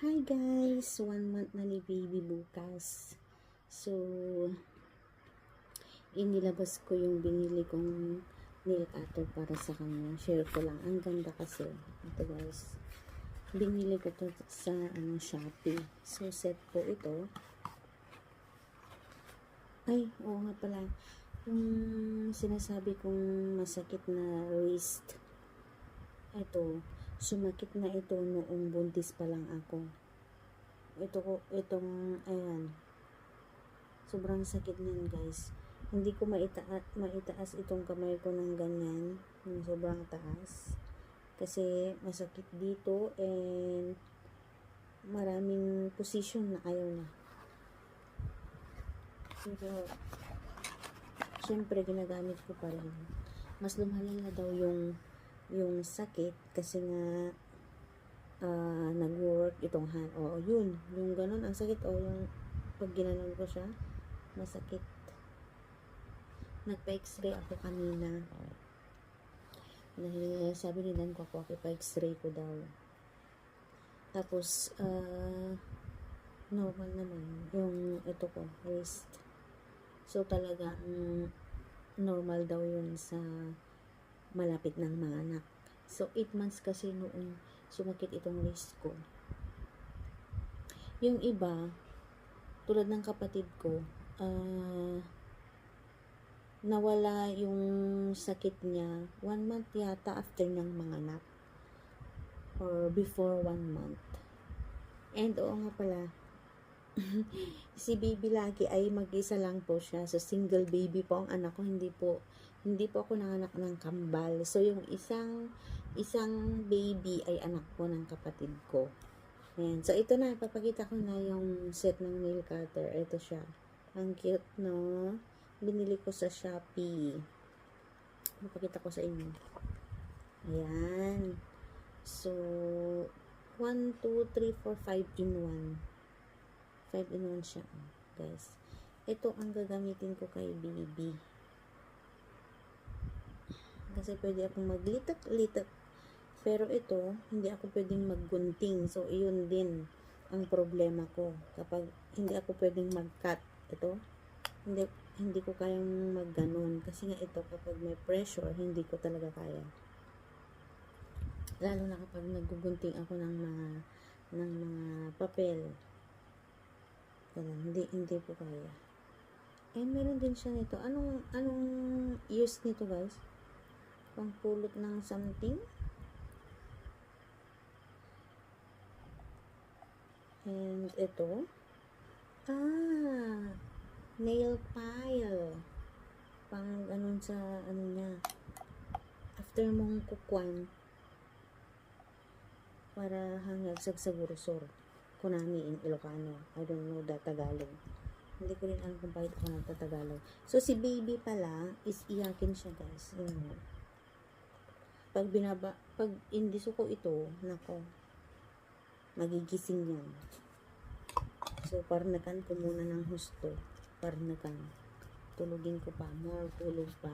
Hi guys! One month na ni baby bukas. So, inilabas ko yung binili kong nail cutter para sa kanya. Share ko lang. Ang ganda kasi. Ito guys. Binili ko to sa ano, Shopee. So, set po ito. Ay, oo nga pala. Yung sinasabi kong masakit na wrist. Ito, sumakit na ito noong buntis pa lang ako. Ito ko, itong, ayan. Sobrang sakit niyan guys. Hindi ko maitaas, maitaas itong kamay ko ng ganyan. Yung sobrang taas. Kasi masakit dito and maraming position na ayaw na. Pero, syempre ginagamit ko pa rin. Mas lumalala daw yung yung sakit kasi nga ah, nag-work itong hand. O, yun. Yung ganun, ang sakit. O, yung pag ginanon ko siya, masakit. Nagpa-x-ray ako kanina. Dahil sabi ni Dan ko ako, pa-x-ray ko daw. Tapos, ah, normal naman. Yung ito ko, wrist. So, talaga, normal daw yun sa malapit ng mga anak. So, 8 months kasi noong sumakit itong wrist ko. Yung iba, tulad ng kapatid ko, ah, nawala yung sakit niya one month yata after ng mga anak. Or before one month. And oo nga pala, si baby lagi ay mag-isa lang po siya. So, single baby po ang anak ko. Hindi po, hindi po ako nanganak ng kambal. So, yung isang, isang baby ay anak po ng kapatid ko. Ayan. So, ito na. Papakita ko na yung set ng nail cutter. Ito siya. Ang cute, no? Binili ko sa Shopee. Papakita ko sa inyo. Ayan. So, 1, 2, 3, 4, 5 in 1. 5 in 1 siya, guys. Ito ang gagamitin ko kay baby. Kasi pwede akong maglitak-litak. Pero ito, hindi ako pwedeng maggunting. So, iyon din ang problema ko. Kapag hindi ako pwedeng mag-cut. Ito, hindi, hindi ko kayang magganon. Kasi nga ito, kapag may pressure, hindi ko talaga kaya. Lalo na kapag nagugunting ako ng mga ng mga papel. Ganun, hindi, hindi po kaya. And meron din siya nito. Anong, anong use nito guys? Pangpulot ng something? And ito. Ah! Nail file. Pang ganun sa ano niya. After mong kukwan, para hanggang sa sagurusor. Konami in Ilocano. I don't know the Tagalog. Hindi ko rin alam kung bakit ako nagtatagalog. So, si baby pala is iyakin siya, guys. Yun. Pag binaba, pag indiso ko ito, nako, magigising yan. So, parnakan ko muna ng husto. Parnakan. Tulugin ko pa. More tulog pa.